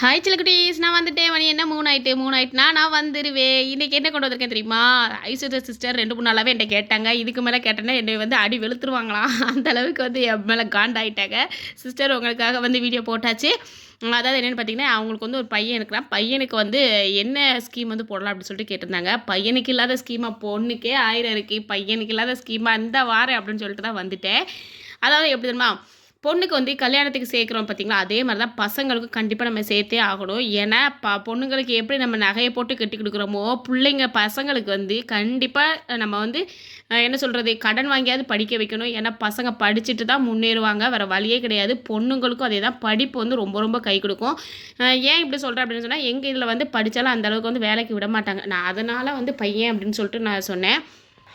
Hi சிலக்குட்டீஸ் நான் வந்துட்டேன். மணி என்ன? மூணு ஆயிட்டு. மூணு ஆயிட்டுனா நான் வந்துடுவேன் இன்றைக்கி என்ன கொண்டு வந்திருக்கேன் தெரியுமா? ஐஸ்வர்யா சிஸ்டர் ரெண்டு மூணு நாளாகவே என்கிட்ட கேட்டாங்க. இதுக்கு மேலே கேட்டேன்னா என்னை வந்து அடி வெளுத்துருவாங்களாம் அந்த அளவுக்கு வந்து என் மேலே காண்டாயிட்டாங்க. சிஸ்டர் உங்களுக்காக வந்து வீடியோ போட்டாச்சு. அதாவது என்னென்னு பார்த்தீங்கன்னா அவங்களுக்கு வந்து ஒரு பையன் இருக்கிறான். பையனுக்கு வந்து என்ன ஸ்கீம் வந்து போடலாம் அப்படின்னு சொல்லிட்டு கேட்டிருந்தாங்க. பையனுக்கு இல்லாத ஸ்கீமாக பொண்ணுக்கே ஆயிரம் இருக்குது பையனுக்கு இல்லாத ஸ்கீமாக இந்த வாரம் அப்படின்னு சொல்லிட்டு தான் வந்துட்டேன். அதாவது எப்படி தெரியுமா? பொண்ணுக்கு வந்து கல்யாணத்துக்கு சேர்க்குறோம் பார்த்தீங்களா? அதே மாதிரி தான் பசங்களுக்கும் கண்டிப்பாக நம்ம சேர்த்தே ஆகணும். ஏன்னா ப பொண்ணுங்களுக்கு எப்படி நம்ம நகையை போட்டு கட்டி கொடுக்குறோமோ பிள்ளைங்க பசங்களுக்கு வந்து கண்டிப்பாக நம்ம வந்து என்ன சொல்கிறது கடன் வாங்கியாவது படிக்க வைக்கணும். ஏன்னா பசங்க படிச்சுட்டு தான் முன்னேறுவாங்க. வேறு வழியே கிடையாது. பொண்ணுங்களுக்கும் அதே தான். படிப்பு வந்து ரொம்ப ரொம்ப கை கொடுக்கும். ஏன் இப்படி சொல்கிறேன் அப்படின்னு சொன்னால் எங்கள் இதில் வந்து படித்தாலும் அந்த அளவுக்கு வந்து வேலைக்கு விட மாட்டாங்க. நான் அதனால் வந்து பையன் அப்படின்னு சொல்லிட்டு நான் சொன்னேன்.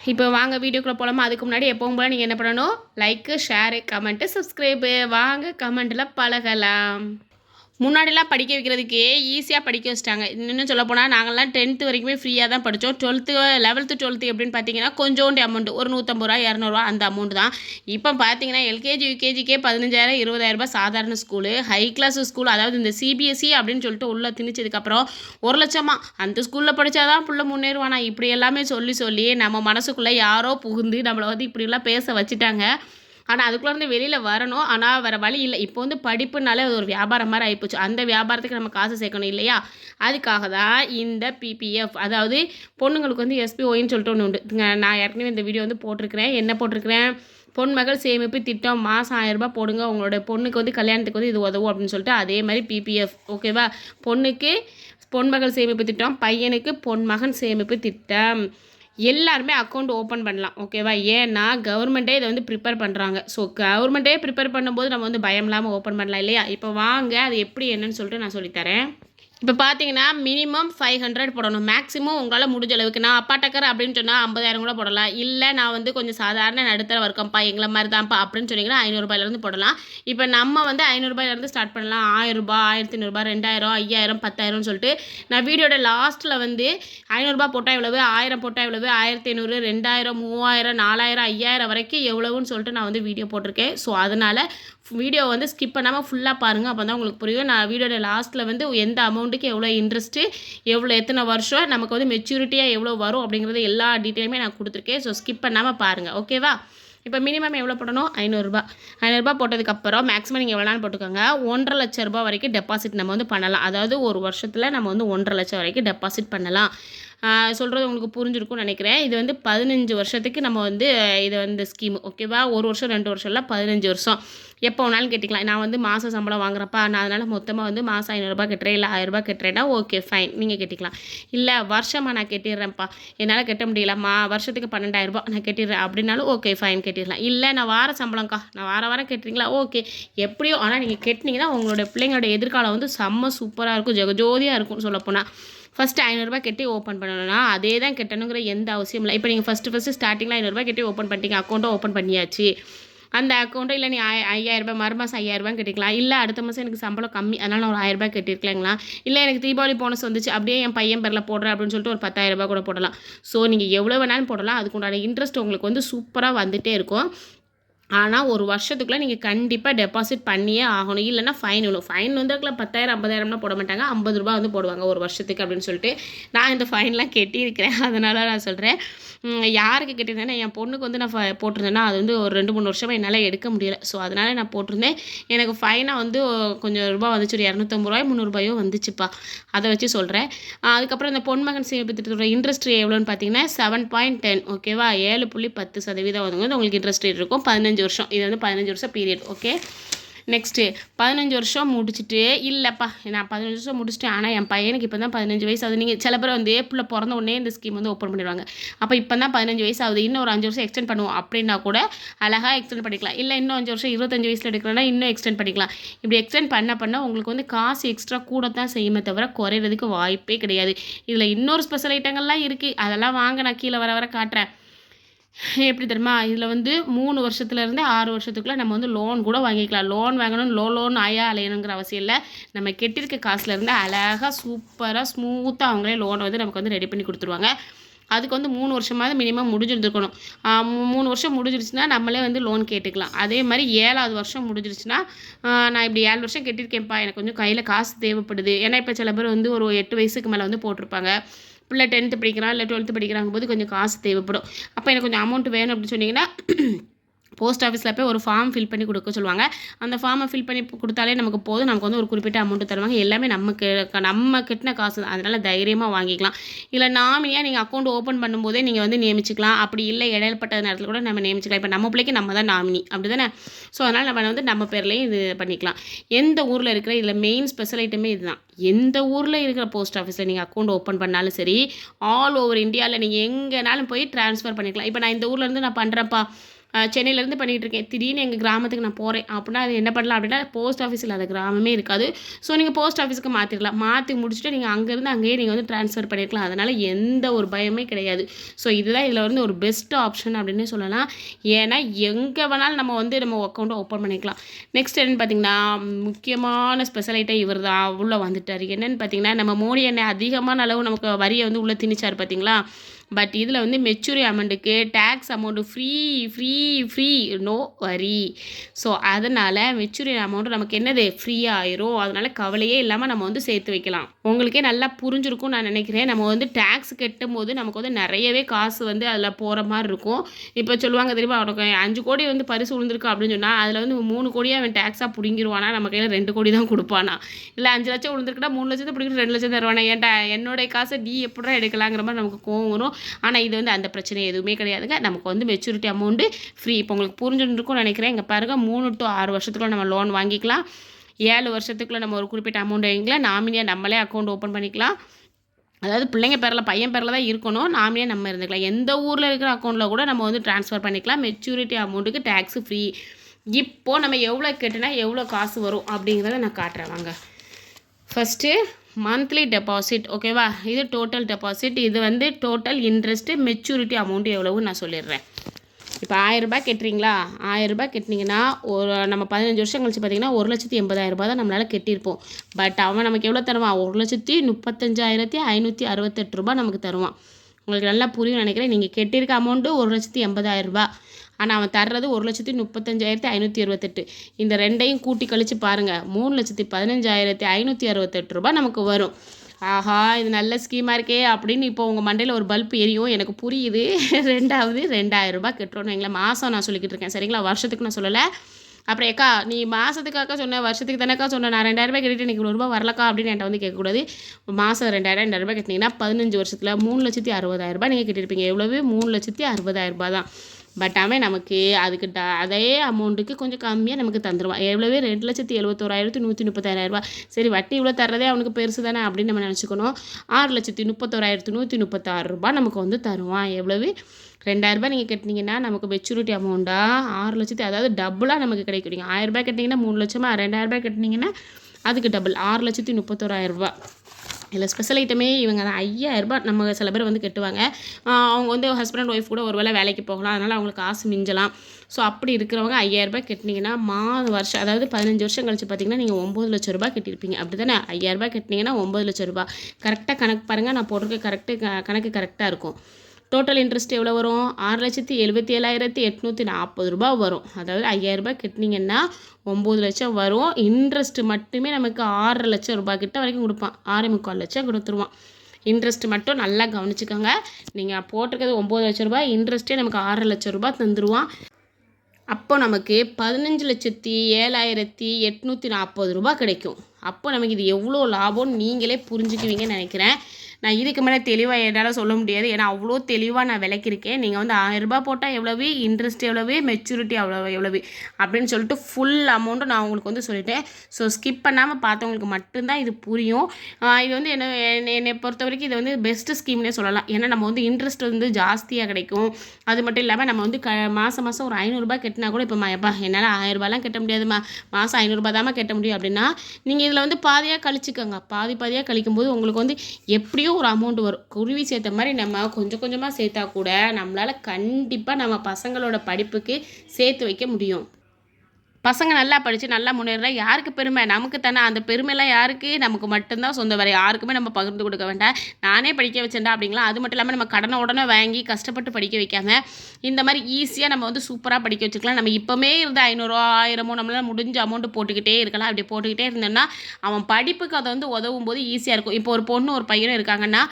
இப்போ வாங்க வீடியோக்குள்ளே போகலாமா அதுக்கு முன்னாடி எப்பவும் போல் நீங்கள் என்ன பண்ணணும்? லைக்கு ஷேரு கமெண்ட்டு சப்ஸ்கிரைபு வாங்க கமெண்ட்டில் பழகலாம். முன்னாடிலாம் படிக்க வைக்கிறதுக்கே ஈஸியாக படிக்க வச்சிட்டாங்க. இன்னும் சொல்ல போனால் நாங்கள்லாம் டென்த்து வரைக்குமே ஃப்ரீயாக தான் படித்தோம் டுவெல்த்து லெவல்த்து டுவெல்த்து எப்படின்னு பார்த்தீங்கன்னா கொஞ்சோண்டு அமௌண்ட் ஒரு நூற்றம்பது ரூபா இரநூறுவா அந்த அமௌண்ட் தான். இப்போ பார்த்தீங்கன்னா எல்கேஜி யூகேஜிக்கே பதினஞ்சாயிரம் இருபதாயிரம் ரூபாய் சாதாரண ஸ்கூலு ஹை கிளாஸ் ஸ்கூல் அதாவது இந்த சிபிஎஸ்சி அப்படின்னு சொல்லிட்டு உள்ளே திணிச்சதுக்கப்புறம் ஒரு லட்சமா. அந்த ஸ்கூலில் படித்தாதான் புள்ள முன்னேறுவானா? இப்படி எல்லாமே சொல்லி சொல்லி நம்ம மனசுக்குள்ளே யாரோ புகுந்து நம்மளை வந்து இப்படிலாம் பேச வச்சுட்டாங்க. ஆனால் அதுக்குள்ளே இருந்து வெளியில் வரணும். ஆனால் வேறு வழி இல்லை. இப்போ வந்து படிப்புனாலே அது ஒரு வியாபாரம் மாதிரி ஆகிப்போச்சு அந்த வியாபாரத்துக்கு நம்ம காசு சேர்க்கணும் இல்லையா? அதுக்காக தான் இந்த பிபிஎஃப் அதாவது பொண்ணுங்களுக்கு வந்து எஸ்பிஓன்னு சொல்லிட்டு ஒன்று உண்டு. நான் ஏற்கனவே இந்த வீடியோ வந்து போட்டிருக்கிறேன். என்ன போட்டிருக்கிறேன்? பொன்மகள் சேமிப்பு திட்டம் மாதம் ஆயிரரூபா போடுங்க. உங்களோட பொண்ணுக்கு வந்து கல்யாணத்துக்கு வந்து இது உதவும் அப்படின்னு சொல்லிட்டு அதே மாதிரி பிபிஎஃப் ஓகேவா பொண்ணுக்கு பொன்மகள் சேமிப்பு திட்டம் பையனுக்கு பொன்மகன் சேமிப்பு திட்டம். எல்லாருமே அக்கௌண்ட் ஓப்பன் பண்ணலாம் ஓகேவா ஏன்னா கவர்மெண்ட்டே இதை வந்து ப்ரிப்பேர் பண்ணுறாங்க ஸோ கவர்மெண்ட்டே ப்ரிப்பேர் பண்ணும்போது நம்ம வந்து பயம் இல்லாமல் ஓப்பன் பண்ணலாம் இல்லையா? இப்போ வாங்க அது எப்படி என்னன்னு சொல்லிட்டு நான் சொல்லித்தரேன் இப்போ பார்த்தீங்கன்னா மினிமம் ஃபைவ் ஹண்ட்ரட் போடணும். மேக்ஸிமம் உங்களால் முடிஞ்ச அளவுக்கு. நான் அப்பா டக்கர் அப்படின்னு சொன்னால் ஐம்பதாயிரம் கூட போடலாம். இல்லை நான் வந்து கொஞ்சம் சாதாரண நடுத்தர வர்க்கம்ப்பா எங்களை மாதிரி தான்ப்பா அப்படின்னு சொன்னீங்கன்னா ஐநூறுரூபாயிலேருந்து போடலாம். இப்போ நம்ம வந்து ஐநூறுரூபாயிலேருந்து ஸ்டார்ட் பண்ணலாம். ஆயிரரூபா ஆயிரத்தி ஐநூறுரூபா ரெண்டாயிரம் ஐயாயிரம் பத்தாயிரம்னு சொல்லிட்டு. நான் வீடியோட லாஸ்ட்டில் வந்து ஐநூறுரூபா போட்டால் எவ்வளவு? ஆயிரம் போட்டால் எவ்வளவு? ஆயிரத்தி ஐநூறு ரெண்டாயிரம் மூவாயிரம் நாலாயிரம் ஐயாயிரம் வரைக்கும் எவ்வளவுன்னு சொல்லிட்டு நான் வந்து வீடியோ போட்டிருக்கேன். ஸோ அதனால் வீடியோ வந்து ஸ்கிப் பண்ணாமல் ஃபுல்லாக பாருங்கள் அப்போ தான் உங்களுக்கு புரியும். நான் வீடியோட லாஸ்ட்டில் வந்து எந்த அமௌண்ட்டுக்கு எவ்வளோ இன்ட்ரெஸ்ட்டு எவ்வளோ எத்தனை வருஷம் நமக்கு வந்து மெச்சூரிட்டியாக எவ்வளோ வரும் அப்படிங்கிறது எல்லா டீட்டெயிலுமே நான் கொடுத்துருக்கேன். ஸோ ஸ்கிப் பண்ணாமல் பாருங்கள் ஓகேவா இப்போ மினிமம் எவ்வளோ போடணும்? ஐநூறுரூபா ஐநூறுரூபா போட்டதுக்கப்புறம் மேக்ஸிமம் நீங்கள் எவ்வளோன்னு போட்டுக்கோங்க. ஒன்றரை லட்ச ரூபா வரைக்கும் டெபாசிட் நம்ம வந்து பண்ணலாம். அதாவது ஒரு வருஷத்தில் நம்ம வந்து ஒன்றரை லட்சம் வரைக்கும் டெபாசிட் பண்ணலாம். சொல்கிறது உங்களுக்கு புரிஞ்சிருக்கும்னு நினைக்கிறேன். இது வந்து பதினஞ்சு வருஷத்துக்கு நம்ம வந்து இது வந்து ஸ்கீம் ஓகேவா ஒரு வருஷம் ரெண்டு வருஷம் இல்லை பதினஞ்சு வருஷம். எப்போ வேணாலும் கட்டிக்கலாம். நான் வந்து மாத சம்பளம் வாங்குறப்பா நான் அதனால் மொத்தமாக வந்து மாதம் ஐநூறுரூபா கட்டுறேன் இல்லை ஆயிரரூபா கட்டுறேன்னா ஓகே ஃபைன் நீங்கள் கட்டிக்கலாம். இல்லை வருஷமாக நான் கட்டிடுறேன்ப்பா. என்னால் கட்ட முடியலம்மா. வருஷத்துக்கு பன்னெண்டாயிரரூபா நான் கட்டிடுறேன் அப்படின்னாலும் ஓகே ஃபைன் கட்டிடலாம். இல்லை நான் வார சம்பளம்க்கா. நான் வார வாரம் கட்டுறீங்களா? ஓகே எப்படியோ ஆனால் நீங்கள் கட்டினீங்கன்னா உங்களோட பிள்ளைங்களோட எதிர்காலம் வந்து செம்ம சூப்பராக இருக்கும். ஜெகஜோதியாக இருக்கும் சொல்லப்போனால் ஃபஸ்ட்டு ஐநூறுரூபா கட்டி ஓப்பன் பண்ணணும்னா அதே தான் கட்டணுங்கிற எந்த அவசியம் இல்லை. இப்போ நீங்கள் ஃபஸ்ட்டு ஃபஸ்ட்டு ஸ்டார்டிங்கில் ஐநூறுரூபா கெட்டி ஓப்பன் பண்ணிட்டீங்க. அக்கௌண்ட்டை ஓப்பன் பண்ணியாச்சு. அந்த அக்கௌண்ட்டை இல்லை நீ ஐ ஐயாயிரரூபா மறு மாதம் ஐயாயிரரூபா கட்டிக்கலாம். இல்லை அடுத்த மாதம் எனக்கு சம்பளம் கம்மி அதனால் நான் ஒரு ஆயிரரூபா கட்டிருக்கலாங்களா இல்லை எனக்கு தீபாவளி போனஸ் வந்துச்சு. அப்படியே என் பையன் பேரில் போடுறேன் அப்படின்னு சொல்லிட்டு ஒரு பத்தாயிரரூபா கூட போடலாம். ஸோ நீங்கள் எவ்வளோ வேணாலும் போடலாம். அதுக்குண்டான இன்ட்ரெஸ்ட் உங்களுக்கு வந்து சூப்பராக வந்துகிட்டே இருக்கும். ஆனால் ஒரு வருஷத்துக்குள்ளே நீங்கள் கண்டிப்பாக டெபாசிட் பண்ணியே ஆகணும். இல்லைன்னா ஃபைன் விழும் ஃபைன் வந்து அதுக்குள்ள பத்தாயிரம் ஐம்பதாயிரம்லாம் போட மாட்டாங்க. ஐம்பது ரூபா வந்து போடுவாங்க ஒரு வருஷத்துக்கு அப்படின்னு சொல்லிட்டு. நான் இந்த ஃபைன்லாம் கட்டியிருக்கிறேன். அதனால நான் சொல்கிறேன் யாருக்கு கெட்டியிருந்தேன்னா என் பொண்ணுக்கு வந்து நான் ஃப- போட்டிருந்தேன்னா அது வந்து ஒரு ரெண்டு மூணு வருஷமாக என்னால் எடுக்க முடியல. ஸோ அதனால் நான் போட்டிருந்தேன். எனக்கு ஃபைனாக வந்து கொஞ்சம் ரூபா வந்துச்சு. ஒரு இரநூத்தம்பது ரூபாய் முந்நூறுபாயோ வந்துச்சுப்பா. அதை வச்சு சொல்கிறேன் அதுக்கப்புறம் இந்த பொன்மகன் சேமிப்பு திட்டத்தோட இன்ட்ரெஸ்ட் எவ்வளோன்னு பார்த்தீங்கன்னா செவன் பாயிண்ட் டென் ஓகேவா ஏழு புள்ளி பத்து சதவீதம் வந்து உங்களுக்கு இன்ட்ரெஸ்ட் ரேட் இருக்கும். பதினஞ்சு வருஷம். இது வந்து பதினஞ்சு வருஷம் பீரியட் ஓகே நெக்ஸ்ட்டு பதினஞ்சு வருஷம் முடிச்சுட்டு இல்லைப்பா நான் பதினஞ்சு வருஷம் முடிச்சுட்டேன். ஆனால் என் பையனுக்கு இப்போ தான் பதினஞ்சு வயசு ஆகுது. நீங்கள் சில பேர் வந்து பிள்ளை பிறந்த உடனே இந்த ஸ்கீம் வந்து ஓப்பன் பண்ணிடுவாங்க. அப்போ இப்போ தான் பதினஞ்சு வயசு ஆகுது. இன்னும் ஒரு அஞ்சு வருஷம் எக்ஸ்டெண்ட் பண்ணுவோம். அப்படின்னா கூட அழகாக எக்ஸ்டெண்ட் பண்ணிக்கலாம். இல்லை இன்னும் அஞ்சு வருஷம் இருபத்தஞ்சு வயசில் எடுக்கிறேன்னா இன்னும் எக்ஸ்டெண்ட் பண்ணிக்கலாம். இப்படி எக்ஸ்டெண்ட் பண்ண பண்ண உங்களுக்கு வந்து காசு எக்ஸ்ட்ரா கூட தான் செய்யுமே தவிர குறையிறதுக்கு வாய்ப்பே கிடையாது. இதில் இன்னொரு ஸ்பெஷல் ஐட்டங்கள்லாம் இருக்குது அதெல்லாம் வாங்க நான் கீழே வர வர காட்டுறேன். எப்படி தெரியுமா? இதில் வந்து மூணு வருஷத்துலேருந்து ஆறு வருஷத்துக்குள்ளே நம்ம வந்து லோன் கூட வாங்கிக்கலாம். லோன் வாங்கணும் லோ லோன் ஆயா அலையணுங்கிற அவசியம் இல்லை. நம்ம கெட்டிருக்க காசுலேருந்து அழகாக சூப்பராக ஸ்மூத்தாக அவங்களே லோனை வந்து நமக்கு வந்து ரெடி பண்ணி கொடுத்துருவாங்க. அதுக்கு வந்து மூணு வருஷமாவது மினிமம் முடிஞ்சிருந்துருக்கணும். மூணு வருஷம் முடிஞ்சிருச்சுன்னா நம்மளே வந்து லோன் கேட்டுக்கலாம். அதே மாதிரி ஏழாவது வருஷம் முடிஞ்சிருச்சுன்னா நான் இப்படி ஏழு வருஷம் கட்டியிருக்கேன்ப்பா எனக்கு கொஞ்சம் கையில் காசு தேவைப்படுது. ஏன்னா இப்போ சில பேர் வந்து ஒரு எட்டு வயசுக்கு மேலே வந்து போட்டிருப்பாங்க. பிள்ளை டென்த்து படிக்கிறான் இல்லை டுவெல்த்து படிக்கிறாங்க போது கொஞ்சம் காசு தேவைப்படும். அப்போ எனக்கு கொஞ்சம் அமௌண்ட் வேணும் அப்படின்னு சொன்னீங்கன்னா போஸ்ட் ஆஃபீஸில் போய் ஒரு ஃபார்ம் ஃபில் பண்ணி கொடுக்க சொல்லுவாங்க. அந்த ஃபார்மை ஃபில் பண்ணி கொடுத்தாலே நமக்கு போதும். நமக்கு வந்து ஒரு குறிப்பிட்ட அமௌண்ட் தருவாங்க. எல்லாமே நமக்கு நம்ம கிட்டின காசு அதனால் தைரியமாக வாங்கிக்கலாம். இல்லை நாமினியாக நீங்கள் அக்கௌண்ட் ஓப்பன் பண்ணும்போதே நீங்கள் வந்து நியமிச்சிக்கலாம். அப்படி இல்லை இடையப்பட்ட நேரத்தில் கூட நம்ம நியமிச்சிக்கலாம். இப்போ நம்ம பிள்ளைக்கு நம்ம தான் நாமினி. அப்படி தானே ஸோ அதனால் நம்ம வந்து நம்ம பேர்லேயும் இது பண்ணிக்கலாம். எந்த ஊரில் இருக்கிற இதில் மெயின் ஸ்பெஷல் ஐட்டமே இதுதான். எந்த ஊரில் இருக்கிற போஸ்ட் ஆஃபீஸில் நீங்கள் அக்கௌண்ட் ஓப்பன் பண்ணாலும் சரி ஆல் ஓவர் இந்தியாவில் நீங்கள் எங்கேனாலும் போய் ட்ரான்ஸ்ஃபர் பண்ணிக்கலாம். இப்போ நான் இந்த ஊர்லேருந்து நான் பண்ணுறேன்ப்பா சென்னையிலேருந்து பண்ணிகிட்டு இருக்கேன். திடீர்னு எங்கள் கிராமத்துக்கு நான் போகிறேன் அப்படின்னா அது என்ன பண்ணலாம் அப்படின்னா போஸ்ட் ஆஃபீஸில் அது கிராமமே இருக்காது. ஸோ நீங்கள் போஸ்ட் ஆஃபீஸுக்கு மாற்றிடலாம் மாற்றி முடிச்சுட்டு நீங்கள் அங்கேருந்து அங்கேயே நீங்கள் வந்து ட்ரான்ஸ்ஃபர் பண்ணியிருக்கலாம் அதனால் எந்த ஒரு பயமே கிடையாது. ஸோ இதுதான் இதில் வந்து ஒரு பெஸ்ட் ஆப்ஷன் அப்படின்னு சொல்லலாம். ஏன்னா எங்கே வேணாலும் நம்ம வந்து நம்ம அக்கௌண்ட்டை ஓப்பன் பண்ணிக்கலாம். நெக்ஸ்ட் என்னென்னு பார்த்தீங்கன்னா முக்கியமான ஸ்பெஷல் ஐட்டம் இவர் தான் உள்ளே வந்துட்டார். என்னென்னு பார்த்தீங்கன்னா நம்ம மோடி எண்ணெய் அதிகமான அளவு நமக்கு வரியை வந்து உள்ளே திணிச்சார் பார்த்தீங்களா பட் இதில் வந்து மெச்சூரி அமௌண்ட்டுக்கு tax amount free free free no வரி ஸோ அதனால் மெச்சூரி அமௌண்ட்டு நமக்கு என்னது? ஃப்ரீ ஆயிரும். அதனால் கவலையே இல்லாமல் நம்ம வந்து சேர்த்து வைக்கலாம். உங்களுக்கே நல்லா புரிஞ்சிருக்கும் நான் நினைக்கிறேன். நம்ம வந்து டேக்ஸ் கட்டும் போது நமக்கு வந்து நிறையவே காசு வந்து அதில் போகிற மாதிரி இருக்கும். இப்போ சொல்லுவாங்க தெரியுமா? அவனுக்கு அஞ்சு கோடி வந்து பரிசு விழுந்திருக்கு அப்படின்னு சொன்னால் அதில் வந்து மூணு கோடியே அவன் டேக்ஸாக பிடிங்கிருவானா? நம்ம கையில் ரெண்டு கோடி தான் கொடுப்பானா? இல்லை அஞ்சு லட்சம் விழுந்திருக்குன்னா மூணு லட்சத்தை பிடிக்கிட்டு ரெண்டு லட்சம் தருவானா? ஏன்டா என்னுடைய காசை நீ எப்படா எடுக்கலாங்கிற மாதிரி நமக்கு கோவம் வரும். ஆனால் இது வந்து அந்த பிரச்சனை எதுவுமே கிடையாதுங்க. நமக்கு வந்து மெச்சூரிட்டி அமௌண்ட்டு ஃப்ரீ இப்போ உங்களுக்கு புரிஞ்சுருக்கும்னு நினைக்கிறேன். இங்கே பாருங்கள் மூணு டு ஆறு வருஷத்துக்குள்ள நம்ம லோன் வாங்கிக்கலாம். ஏழு வருஷத்துக்குள்ளே நம்ம ஒரு குறிப்பிட்ட அமௌண்ட் வாங்கிக்கலாம். நாமினியாக நம்மளே அக்கௌண்ட் ஓப்பன் பண்ணிக்கலாம். அதாவது பிள்ளைங்க பேரில் பையன் பேரில் தான் இருக்கணும். நாமளே நம்ம இருந்துக்கலாம். எந்த ஊரில் இருக்கிற அக்கௌண்ட்டில் கூட நம்ம வந்து ட்ரான்ஸ்ஃபர் பண்ணிக்கலாம். மெச்சூரிட்டி அமௌண்ட்டுக்கு டேக்ஸு ஃப்ரீ இப்போது நம்ம எவ்வளோ கட்டினா எவ்வளோ காசு வரும் அப்படிங்கிறத நான் காட்டுறேன். வாங்க. ஃபஸ்ட்டு மந்த்லி டெபாசிட் ஓகேவா இது டோட்டல் டெபாசிட் இது வந்து டோட்டல் இன்ட்ரெஸ்ட்டு மெச்சூரிட்டி அமௌண்ட் எவ்வளவு நான் சொல்லிடுறேன். இப்போ ஆயிரரூபா கட்டுறீங்களா? ஆயிரரூபா கட்டினீங்கன்னா ஒரு நம்ம பதினஞ்சு வருஷம் கழிச்சு பார்த்தீங்கன்னா ஒரு லட்சத்தி எண்பதாயிரம் ரூபாய் தான் நம்மளால் கட்டியிருப்போம். பட் அவன் நமக்கு எவ்வளோ தருவான்? ஒரு லட்சத்தி முப்பத்தஞ்சாயிரத்தி ஐநூற்றி அறுபத்தெட்டு ரூபா நமக்கு தருவான். உங்களுக்கு நல்லா புரியும் நினைக்கிறேன். நீங்கள் கட்டியிருக்க அமௌண்ட்டு ஒரு லட்சத்தி எண்பதாயிரம் ரூபாய். ஆனால் அவன் தர்றது ஒரு லட்சத்தி முப்பத்தஞ்சாயிரத்தி ஐநூற்றி இருபத்தெட்டு. இந்த ரெண்டையும் கூட்டி கழிச்சு பாருங்கள் மூணு லட்சத்தி பதினஞ்சாயிரத்தி ஐநூற்றி அறுபத்தெட்டு ரூபாய் நமக்கு வரும். ஆஹா இது நல்ல ஸ்கீமாக இருக்கே அப்படின்னு இப்போ உங்கள் மண்டையில் ஒரு பல்ப் எரியும். எனக்கு புரியுது. ரெண்டாவது ரெண்டாயிரம் ரூபாய் கட்டுறோன்னு வைங்களேன். மாதம் நான் சொல்லிக்கிட்டு இருக்கேன். சரிங்களா? வருஷத்துக்கு நான் சொல்லலை. அப்புறம் ஏக்கா நீ மாதத்துக்காக சொன்ன வருஷத்துக்கு தானேக்கா சொன்ன நான் ரெண்டாயிரம் ரூபாய் கட்டிட்டு எனக்கு இவ்வளோ ரூபாய் வரலக்கா அப்படின்னு என்கிட்ட வந்து கேட்கக்கூடாது. மாதம் ரெண்டாயிரம் ரெண்டாயிரம் ரூபாய் கட்டினீங்கன்னா பதினஞ்சு வருஷத்தில் மூணு லட்சத்தி அறுபதாயிரம் ரூபாய் நீங்கள் கட்டியிருப்பீங்க. எவ்வளவு? மூணு லட்சத்தி அறுபதாயிரம் ரூபாய் தான். பட் அவன் நமக்கு அதுக்கு ட அதே அமௌண்ட்டுக்கு கொஞ்சம் கம்மியாக நமக்கு தந்துடுவான் எவ்வளோவே ரெண்டு லட்சத்தி எழுபத்தோராயிரத்தி நூற்றி முப்பத்தாயிரம் ரூபாய் சரி வட்டி இவ்வளோ தர்றதே அவனுக்கு பெருசு தானே அப்படின்னு நம்ம நினச்சிக்கணும். ஆறு லட்சத்தி முப்பத்தோராயிரத்தி நூற்றி முப்பத்தாறு ரூபாய் நமக்கு வந்து தருவான். எவ்வளவு? ரெண்டாயிரரூபா நீங்கள் கட்டினீங்கன்னா நமக்கு மெச்சூரிட்டி அமௌண்ட்டாக ஆறு லட்சத்தி அதாவது டபுளாக நமக்கு கிடைக்கும் நீங்கள் ஆயிரரூபா கட்டினீங்கன்னா மூணு லட்சமாக ரெண்டாயிரரூபா கட்டினீங்கன்னா அதுக்கு டபுள் ஆறு லட்சத்தி முப்பத்தோராயிரரூபா இதில் ஸ்பெஷல் ஐட்டமே இவங்க தான். ஐயாயிரரூபா நம்ம சில பேர் வந்து கட்டுவாங்க. அவங்க வந்து ஹஸ்பண்ட் ஒய்ஃப் கூட ஒரு வேளை வேலைக்கு போகலாம். அதனால் அவங்களுக்கு காசு மிஞ்சலாம். ஸோ அப்படி இருக்கிறவங்க ஐயாயிரரூபா கட்டினீங்கன்னா மாத வருஷம் அதாவது பதினஞ்சு வருஷம் கழிச்சு பார்த்தீங்கன்னா நீங்கள் ஒம்பது லட்ச ரூபா கட்டியிருப்பீங்க. அப்படி தானே ஐயாயிரரூபா கட்டினீங்கன்னா ஒம்பது லட்ச ரூபா கரெக்டாக கணக்கு பாருங்கள் நான் போட்டிருக்க கரெக்டு கணக்கு கரெக்டாக இருக்கும். டோட்டல் இன்ட்ரெஸ்ட் எவ்வளோ வரும்? ஆறு லட்சத்தி எழுபத்தி ஏழாயிரத்தி எட்நூற்றி நாற்பது ரூபாய் வரும். அதாவது ஐயாயிரரூபா கட்டினீங்கன்னா ஒம்பது லட்சம் வரும். இன்ட்ரெஸ்ட் மட்டுமே நமக்கு ஆறரை லட்சம் ரூபாய் கிட்ட வரைக்கும் கொடுப்பான். ஆறு முக்கால் லட்சம் கொடுத்துருவான். இன்ட்ரெஸ்ட் மட்டும் நல்லா கவனிச்சுக்கோங்க. நீங்கள் போட்டிருக்கிறது ஒம்பது லட்ச ரூபாய். இன்ட்ரெஸ்ட்டே நமக்கு ஆறரை லட்சம் ரூபாய் தந்துடுவான் அப்போ நமக்கு பதினஞ்சு லட்சத்தி ஏழாயிரத்தி எட்நூற்றி நாற்பது ரூபாய் கிடைக்கும். அப்போ நமக்கு இது எவ்வளோ லாபம்னு நீங்களே புரிஞ்சுக்குவீங்கன்னு நினைக்கிறேன். நான் இதுக்கு மேலே தெளிவாக என்னால் சொல்ல முடியாது. ஏன்னா அவ்வளோ தெளிவாக நான் விளக்கியிருக்கேன். நீங்கள் வந்து ஆயிரரூபா போட்டால் எவ்வளவு இன்ட்ரெஸ்ட் எவ்வளவு மெச்சூரிட்டி அவ்வளோ எவ்வளவு அப்படின்னு சொல்லிட்டு ஃபுல் அமௌண்ட்டு நான் உங்களுக்கு வந்து சொல்லிட்டேன். ஸோ ஸ்கிப் பண்ணாமல் பார்த்தவங்களுக்கு மட்டும்தான் இது புரியும். இது வந்து என்ன என்னை- பொறுத்த வரைக்கும் இது வந்து பெஸ்ட்டு ஸ்கீம்னே சொல்லலாம். ஏன்னா நம்ம வந்து இன்ட்ரெஸ்ட் வந்து ஜாஸ்தியாக கிடைக்கும். அது மட்டும் இல்லாமல் நம்ம வந்து க மாதம் மாதம் ஒரு ஐநூறுரூபா கட்டினா கூட இப்போ எப்பா என்னால் ஆயிரரூபாலாம் கட்ட முடியாதுமா. மாதம் ஐநூறுரூபா தாம்மா கட்ட முடியும் அப்படின்னா நீங்கள் இதில் வந்து பாதியாக கழிச்சுக்கோங்க. பாதி பாதியாக கழிக்கும்போது உங்களுக்கு வந்து எப்படியும் ஒரு அமௌண்ட் வரும். குருவி சேர்த்த மாதிரி நம்ம கொஞ்சம் கொஞ்சமாக சேர்த்தா கூட நம்மளால் கண்டிப்பாக நம்ம பசங்களோட படிப்புக்கு சேர்த்து வைக்க முடியும். பசங்க நல்லா படித்து நல்லா முன்னேறினா யாருக்கு பெருமை? நமக்கு தானே. அந்த பெருமைலாம் யாருக்கு? நமக்கு மட்டும்தான் சொந்த வேறு யாருக்குமே நம்ம பகிர்ந்து கொடுக்க வேண்டாம். நானே படிக்க வச்சேன்டா அப்படிங்களா? அது மட்டும் இல்லாமல் நம்ம கடனை உடனே வாங்கி கஷ்டப்பட்டு படிக்க வைக்காம இந்த மாதிரி ஈஸியாக நம்ம வந்து சூப்பராக படிக்க வச்சுக்கலாம். நம்ம இப்போமே இருந்த ஐநூறுரூவா ஆயிரமோ நம்மளால் முடிஞ்ச அமௌண்ட்டு போட்டுக்கிட்டே இருக்கலாம். அப்படி போட்டுக்கிட்டே இருந்தோம்னா அவன் படிப்புக்கு அதை வந்து உதவும் போது ஈஸியாக இருக்கும். இப்போ ஒரு பொண்ணு ஒரு பையனும் இருக்காங்கன்னா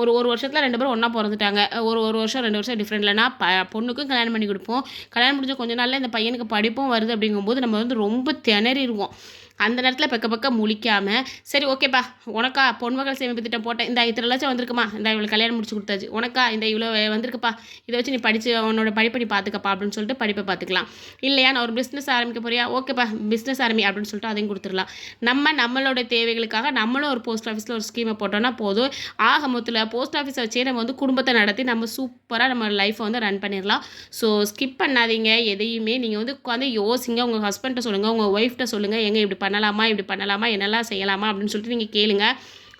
ஒரு ஒரு வருஷத்தில் ரெண்டு பேரும் ஒன்றா பிறந்துட்டாங்க. ஒரு ஒரு வருஷம் ரெண்டு வருஷம் டிஃப்ரெண்ட் இல்லைனா ப பொண்ணுக்கும் கல்யாணம் பண்ணி கொடுப்போம். கல்யாணம் முடிஞ்ச கொஞ்ச நாளில் இந்த பையனுக்கு படிப்பும் வருது அப்படிங்கும்போது போது நம்ம வந்து ரொம்ப திணறிடுவோம் அந்த நேரத்தில் பக்க பக்கம் முழிக்காமல் சரி ஓகேப்பா உனக்கா பொன்மகள் சேமிப்பு திட்டம் போட்டேன். இந்த இத்தனை லட்சம் வந்திருக்குமா? இந்த இவ்வளோ கல்யாணம் முடிச்சு கொடுத்தாச்சு. உனக்கா இந்த இவ்வளோ வந்திருக்குப்பா. இதை வச்சு நீ படித்து உன்னோட படிப்பை நீ பார்த்துக்கப்பா அப்படின்னு சொல்லிட்டு படிப்பை பார்த்துக்கலாம் இல்லையா நான் ஒரு பிஸ்னஸ் ஆரம்பிக்க போறியா? ஓகேப்பா பிஸ்னஸ் ஆரம்பி அப்படின்னு சொல்லிட்டு அதையும் கொடுத்துடலாம். நம்ம நம்மளோட தேவைகளுக்காக நம்மளும் ஒரு போஸ்ட் ஆஃபீஸில் ஒரு ஸ்கீமை போட்டோம்னா போதும். ஆக மொத்தத்தில் போஸ்ட் ஆஃபீஸை வச்சே நம்ம வந்து குடும்பத்தை நடத்தி நம்ம சூப்பராக நம்ம லைஃப்பை வந்து ரன் பண்ணிடலாம். ஸோ ஸ்கிப் பண்ணாதீங்க எதையுமே. நீங்கள் வந்து உட்காந்து யோசிங்க. உங்கள் ஹஸ்பண்ட்டை சொல்லுங்கள் உங்கள் ஒய்ஃப்ட்ட சொல்லுங்கள் எங்கே இப்படி பண்ணலாமா இப்படி பண்ணலாமா என்னெல்லாம் செய்யலாமா அப்படின்னு சொல்லிட்டு நீங்கள் கேளுங்க.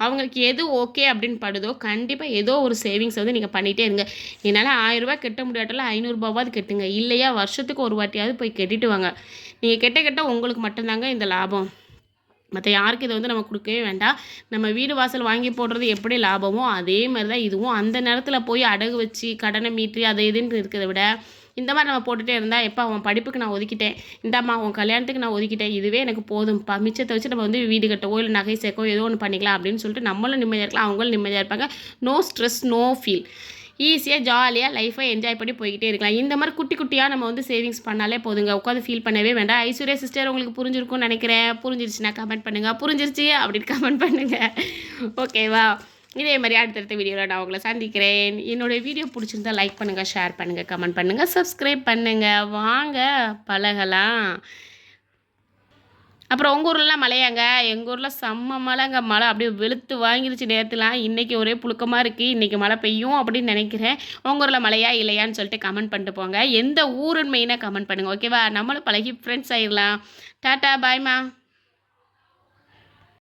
அவங்களுக்கு எது ஓகே அப்படின்னு படுதோ கண்டிப்பாக ஏதோ ஒரு சேவிங்ஸ் வந்து நீங்கள் பண்ணிகிட்டே இருங்க. என்னால் ஆயிரரூபா கட்ட முடியாட்டில் ஐநூறுரூபாவது கட்டுங்க. இல்லையா வருஷத்துக்கு ஒரு வாட்டியாவது போய் கட்டிட்டு வாங்க. நீங்கள் கெட்ட கெட்ட உங்களுக்கு மட்டும்தாங்க இந்த லாபம். மற்ற யாருக்கு இதை வந்து நம்ம கொடுக்கவே வேண்டாம். நம்ம வீடு வாசல் வாங்கி போடுறது எப்படி லாபமோ அதே மாதிரி தான் இதுவும். அந்த நேரத்தில் போய் அடகு வச்சு கடனை மீட்டி அதை இதுன்னு இருக்கிறத விட இந்த மாதிரி நம்ம போட்டுகிட்டே இருந்தால் எப்போ அவன் படிப்புக்கு நான் ஒதுக்கிட்டேன். இந்தாம்மா அவன் கல்யாணத்துக்கு நான் ஒதுக்கிட்டேன். இதுவே எனக்கு போதும்ப்பா மிச்சத்தை வச்சு நம்ம வந்து வீடு கட்டவோ இல்லை நகை சேர்க்கவோ ஏதோ ஒன்று பண்ணிக்கலாம் அப்படின்னு சொல்லிட்டு நம்மளும் நிம்மதியாக இருக்கலாம். அவங்களும் நிம்மதியாக இருப்பாங்க. நோ ஸ்ட்ரெஸ் நோ ஃபீல் ஈஸியாக ஜாலியாக லைஃப்பை என்ஜாய் பண்ணி போய்கிட்டே இருக்கலாம். இந்த மாதிரி குட்டி குட்டியாக நம்ம வந்து சேவிங்ஸ் பண்ணாலே போதுங்க. உட்காந்து ஃபீல் பண்ணவே வேண்டாம். ஐஸ்வர்யா சிஸ்டர் உங்களுக்கு புரிஞ்சிருக்கும்னு நினைக்கிறேன். புரிஞ்சிருச்சுன்னா கமெண்ட் பண்ணுங்கள் புரிஞ்சிருச்சு அப்படின்னு கமெண்ட் பண்ணுங்கள் ஓகேவா இதே மாதிரி அடுத்தடுத்த வீடியோவில் நான் உங்களை சந்திக்கிறேன். என்னோடய வீடியோ பிடிச்சிருந்தா லைக் பண்ணுங்கள் ஷேர் பண்ணுங்கள் கமெண்ட் பண்ணுங்கள் சப்ஸ்கிரைப் பண்ணுங்கள் வாங்க பழகலாம். அப்புறம் உங்கள் ஊர்லலாம் மழையாங்க? எங்கள் ஊரில் செம்ம மழைங்க. மழை அப்படியே வெளுத்து வாங்கிருச்சு நேரத்துலாம் இன்றைக்கி ஒரே புழுக்கமாக இருக்குது இன்றைக்கி மழை பெய்யும் அப்படின்னு நினைக்கிறேன். உங்கள் ஊரில் மழையா இல்லையான்னு சொல்லிட்டு கமெண்ட் பண்ணிட்டு போங்க. எந்த ஊருன்னு மெயினாக கமெண்ட் பண்ணுங்கள் ஓகேவா நம்மளும் பழகி ஃப்ரெண்ட்ஸ் ஆயிடலாம் டாட்டா பாய்மா